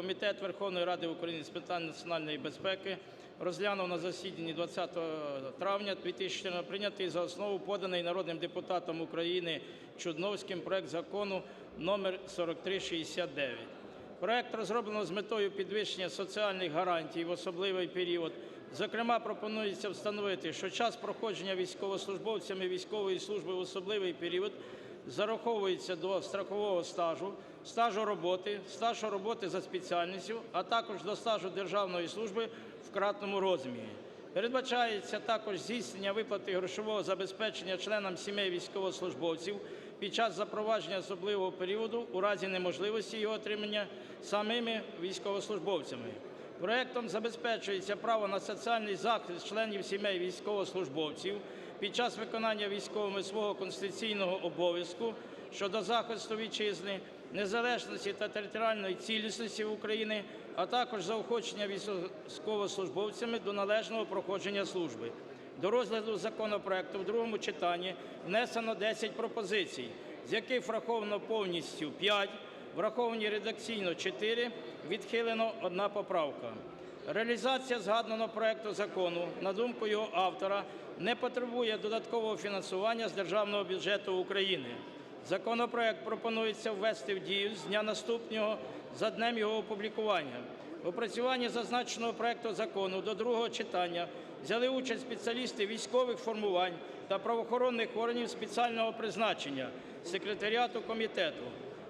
Комітет Верховної Ради України з питань національної безпеки розглянув на засіданні 20 травня 2014 прийнятий за основу поданий народним депутатом України Чудновським проект закону номер 4369. Проект розроблено з метою підвищення соціальних гарантій в особливий період. Зокрема, пропонується встановити, що час проходження військовослужбовцями військової служби в особливий період зараховується до страхового стажу, стажу роботи, стажу роботи за спеціальністю, а також до стажу державної служби в кратному розмірі. Передбачається також здійснення виплати грошового забезпечення членам сімей військовослужбовців під час запровадження особливого періоду у разі неможливості його отримання самими військовослужбовцями. Проектом забезпечується право на соціальний захист членів сімей військовослужбовців під час виконання військовими свого конституційного обов'язку щодо захисту вітчизни, незалежності та територіальної цілісності України, а також заохочення військовослужбовцями до належного проходження служби. До розгляду законопроекту в другому читанні внесено 10 пропозицій, з яких враховано повністю 5, враховані редакційно 4, відхилено одна поправка. Реалізація згаданого проекту закону, на думку його автора, не потребує додаткового фінансування з державного бюджету України. Законопроект пропонується ввести в дію з дня наступного за днем його опублікування. В опрацюванні зазначеного проекту закону до другого читання взяли участь спеціалісти військових формувань та правоохоронних органів спеціального призначення, секретаріату комітету.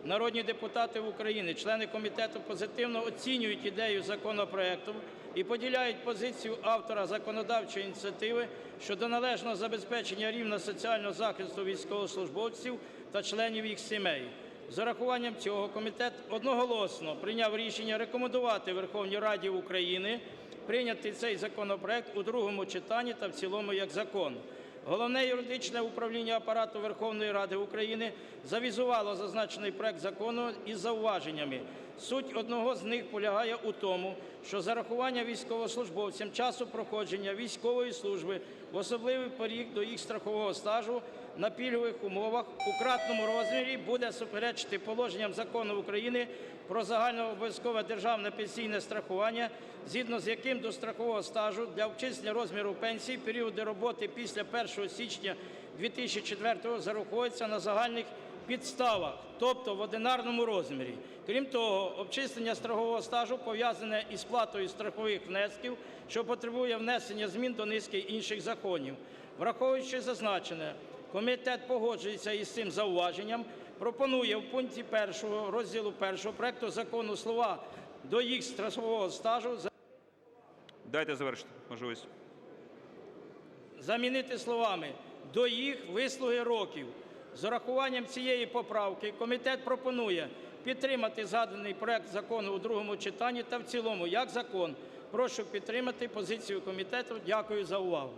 Народні депутати України, члени комітету позитивно оцінюють ідею законопроекту і поділяють позицію автора законодавчої ініціативи щодо належного забезпечення рівня соціального захисту військовослужбовців та членів їх сімей. З урахуванням цього комітет одноголосно прийняв рішення рекомендувати Верховній Раді України прийняти цей законопроект у другому читанні та в цілому як закон. Головне юридичне управління Апарату Верховної Ради України завізувало зазначений проект закону із зауваженнями. Суть одного з них полягає у тому, що зарахування військовослужбовцям часу проходження військової служби в особливий період до їх страхового стажу на пільгових умовах у кратному розмірі буде суперечити положенням Закону України про загальнообов'язкове державне пенсійне страхування, згідно з яким до страхового стажу для обчислення розміру пенсії періоди роботи після 1 січня 2004 зараховуються на загальних підставах, тобто в одинарному розмірі. Крім того, обчислення страхового стажу пов'язане із сплатою страхових внесків, що потребує внесення змін до низки інших законів. Враховуючи зазначене, комітет погоджується із цим зауваженням, пропонує в пункті 1 розділу 1 проекту закону слова «до їх страхового стажу» Дайте завершити можливість. замінити словами «до їх вислуги років». З урахуванням цієї поправки комітет пропонує підтримати згаданий проект закону у другому читанні та в цілому як закон. Прошу підтримати позицію комітету. Дякую за увагу.